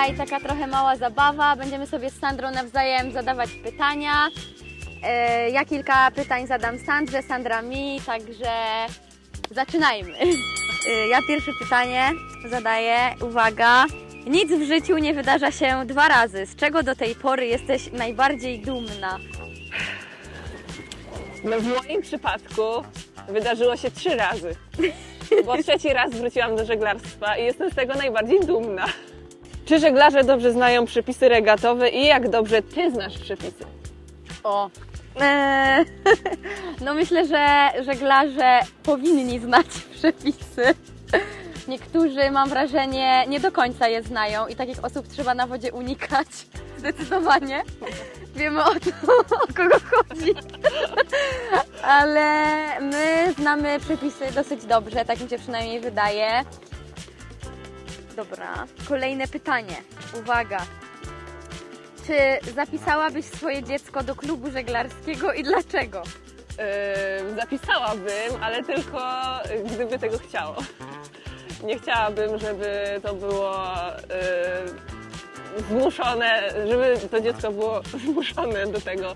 dzisiaj taka trochę mała zabawa. Będziemy sobie z Sandrą nawzajem zadawać pytania. E, Ja kilka pytań zadam Sandrze, Sandra mi, także zaczynajmy. E, Ja pierwsze pytanie zadaję. Uwaga. Nic w życiu nie wydarza się dwa razy. Z czego do tej pory jesteś najbardziej dumna? No w moim przypadku wydarzyło się trzy razy. Bo trzeci raz wróciłam do żeglarstwa i jestem z tego najbardziej dumna. Czy żeglarze dobrze znają przepisy regatowe i jak dobrze ty znasz przepisy? O. Eee, no myślę, że żeglarze powinni znać przepisy. Niektórzy, mam wrażenie, nie do końca je znają i takich osób trzeba na wodzie unikać. Zdecydowanie. Wiemy o to, o kogo chodzi. Ale my znamy przepisy dosyć dobrze, tak mi się przynajmniej wydaje. Dobra, kolejne pytanie. Uwaga. Czy zapisałabyś swoje dziecko do klubu żeglarskiego i dlaczego? Yy, zapisałabym, ale tylko gdyby tego chciało. Nie chciałabym, żeby to było yy, zmuszone, żeby to dziecko było zmuszone do tego,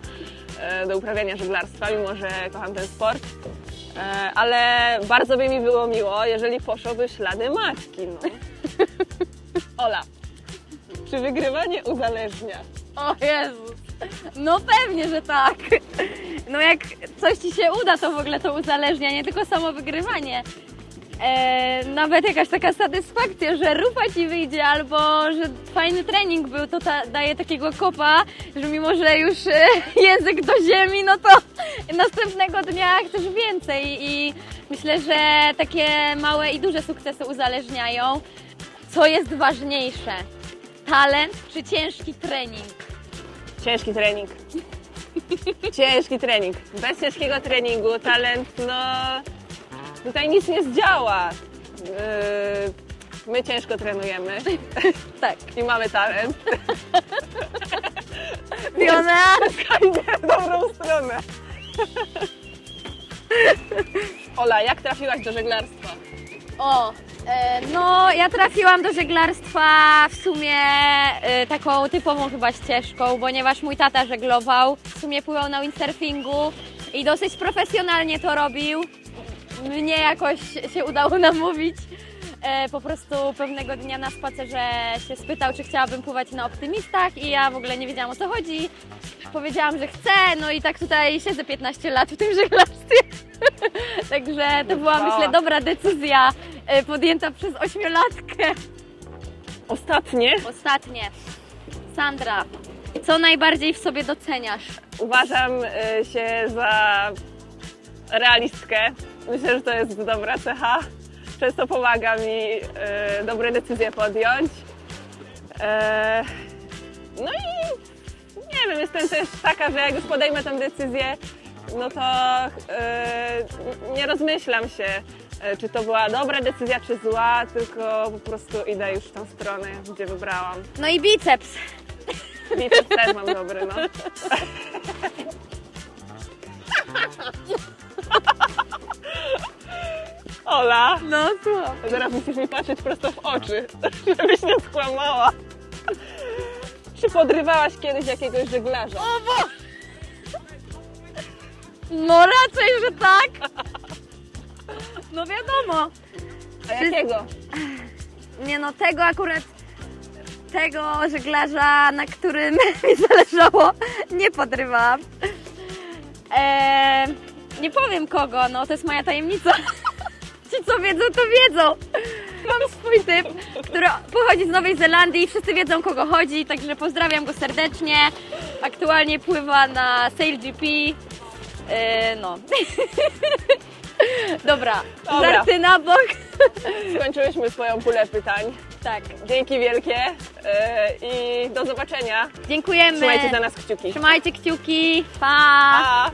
yy, do uprawiania żeglarstwa, mimo że kocham ten sport. Yy, ale bardzo by mi było miło, jeżeli poszłoby ślady matki. No. Ola, czy wygrywanie uzależnia? O Jezus! No pewnie, że tak. No jak coś Ci się uda, to w ogóle to uzależnia, nie tylko samo wygrywanie. E, nawet jakaś taka satysfakcja, że rufa Ci wyjdzie albo że fajny trening był, to ta, daje takiego kopa, że mimo, że już e, język do ziemi, no to następnego dnia chcesz więcej i myślę, że takie małe i duże sukcesy uzależniają. Co jest ważniejsze? Talent czy ciężki trening? Ciężki trening. Ciężki trening. Bez ciężkiego treningu talent, no tutaj nic nie zdziała. Yy, My ciężko trenujemy Tak. i mamy talent. Fiona? Idę w dobrą stronę. Ola, jak trafiłaś do żeglarstwa? O, no ja trafiłam do żeglarstwa w sumie e, taką typową chyba ścieżką, ponieważ mój tata żeglował, w sumie pływał na windsurfingu i dosyć profesjonalnie to robił. Mnie jakoś się udało namówić. E, po prostu pewnego dnia na spacerze się spytał, czy chciałabym pływać na optymistach i ja w ogóle nie wiedziałam o co chodzi. Powiedziałam, że chcę, no i tak tutaj siedzę 15 lat w tym żeglarstwie. Także to była, myślę, dobra decyzja e, podjęta przez ośmiolatkę. Ostatnie Ostatnie. Sandra, co najbardziej w sobie doceniasz? uważam y, się za realistkę. Myślę, że to jest dobra cecha. Często pomaga mi y, dobre decyzje podjąć. E, No i nie wiem, jestem też taka, że jak już podejmę tę decyzję, no to y, nie rozmyślam się, czy to była dobra decyzja, czy zła, tylko po prostu idę już w tą stronę, gdzie wybrałam. No i biceps. Biceps też mam dobry, no. Ola, No słucham. teraz musisz mi patrzeć prosto w oczy, żebyś nie skłamała. Czy podrywałaś kiedyś jakiegoś żeglarza? O bo... No raczej, że tak. No wiadomo. A jakiego? Nie no, tego akurat, tego żeglarza, na którym mi zależało, nie podrywałam. Eee, nie powiem kogo, no to jest moja tajemnica. Ci co wiedzą, to wiedzą. Mam swój typ, który pochodzi z Nowej Zelandii i wszyscy wiedzą kogo chodzi, także pozdrawiam go serdecznie. Aktualnie pływa na Sail GP. Eee, no. Dobra, Dobra. żarty na bok. Skończyłyśmy swoją pulę pytań. Tak, Dzięki wielkie e, i do zobaczenia. dziękujemy. Trzymajcie za nas kciuki. Trzymajcie kciuki. Pa! Pa!